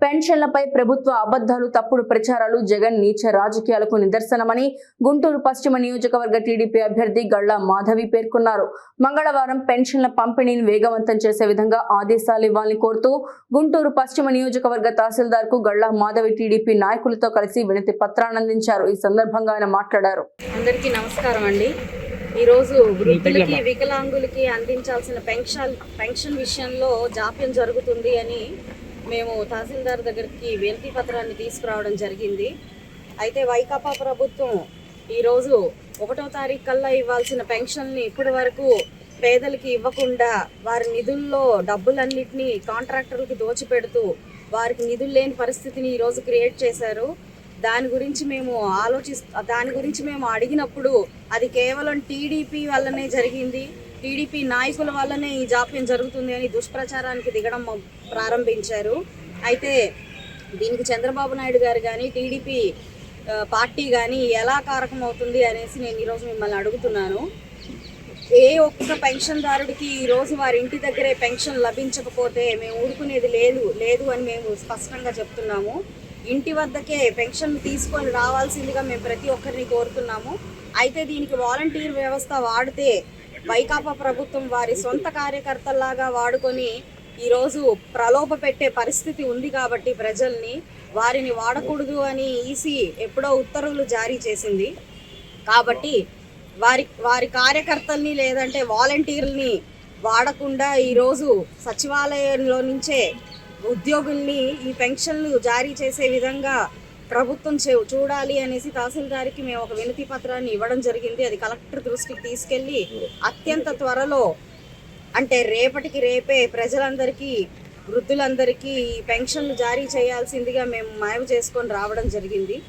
పెన్షన్లపై ప్రభుత్వ అబద్ధాలు తప్పుడు ప్రచారాలు జగన్ నీచ రాజకీయాలకు నిదర్శనమని గుంటూరు పశ్చిమ నియోజకవర్గ టీడీపీ అభ్యర్థి గళ్ళా మాధవి పేర్కొన్నారు. మంగళవారం పెన్షన్ల పంపిణీని వేగవంతం చేసే విధంగా ఆదేశాలు ఇవ్వాలని కోరుతూ గుంటూరు పశ్చిమ నియోజకవర్గ తహసీల్దార్కు గళ్ళా మాధవి టీడీపీ నాయకులతో కలిసి వినతి పత్రాన్నందించారు ఈ సందర్భంగా ఆయన మాట్లాడారు. అందరికీ నమస్కారం అండి. ఈరోజు వృద్ధులకి వికలాంగులకి అందించాల్సిన పెన్షన్ పెన్షన్ విషయంలో జాప్యం జరుగుతుంది అని మేము తహసీల్దార్ దగ్గరికి వినతి పత్రాన్ని తీసుకురావడం జరిగింది. అయితే వైకాపా ప్రభుత్వం ఈరోజు ఒకటో తారీఖు కల్లా ఇవ్వాల్సిన పెన్షన్ని ఇప్పటి వరకు పేదలకి ఇవ్వకుండా వారి నిధుల్లో డబ్బులన్నింటినీ కాంట్రాక్టర్లకి దోచిపెడుతూ వారికి నిధులు లేని పరిస్థితిని ఈరోజు క్రియేట్ చేశారు. దాని గురించి మేము ఆలోచి దాని గురించి మేము అడిగినప్పుడు అది కేవలం టీడీపీ వల్లనే జరిగింది. టీడీపీ నాయకుల వల్లనే ఈ జాప్యం జరుగుతుంది అని దుష్ప్రచారానికి దిగడం ప్రారంభించారు. అయితే దీనికి చంద్రబాబు నాయుడు గారు కానీ టీడీపీ పార్టీ కానీ ఎలా కారకం అవుతుంది అనేసి నేను ఈరోజు మిమ్మల్ని అడుగుతున్నాను. ఏ ఒక్క పెన్షన్దారుడికి ఈరోజు వారి ఇంటి దగ్గరే పెన్షన్ లభించకపోతే మేము ఊరుకునేది లేదు లేదు అని మేము స్పష్టంగా చెప్తున్నాము. ఇంటి వద్దకే పెన్షన్ తీసుకొని రావాల్సిందిగా మేము ప్రతి ఒక్కరిని కోరుతున్నాము. అయితే దీనికి వాలంటీర్ వ్యవస్థ వాడితే వైకాపా ప్రభుత్వం వారి సొంత కార్యకర్తల్లాగా వాడుకొని ఈరోజు ప్రలోభ పెట్టే పరిస్థితి ఉంది కాబట్టి ప్రజల్ని వారిని వాడకూడదు అని ఈసీ ఎప్పుడో ఉత్తర్వులు జారీ చేసింది. కాబట్టి వారి వారి కార్యకర్తల్ని లేదంటే వాలంటీర్ని వాడకుండా ఈరోజు సచివాలయంలో నుంచే ఉద్యోగుల్ని ఈ పెన్షన్లు జారీ చేసే విధంగా ప్రభుత్వం చూడాలి అనేసి తహసీల్దార్కి మేము ఒక వినతి పత్రాన్ని ఇవ్వడం జరిగింది. అది కలెక్టర్ దృష్టికి తీసుకెళ్ళి అత్యంత త్వరలో అంటే రేపటికి రేపే ప్రజలందరికీ వృద్ధులందరికీ ఈ పెన్షన్లు జారీ చేయాల్సిందిగా మేము మనవి చేసుకొని రావడం జరిగింది.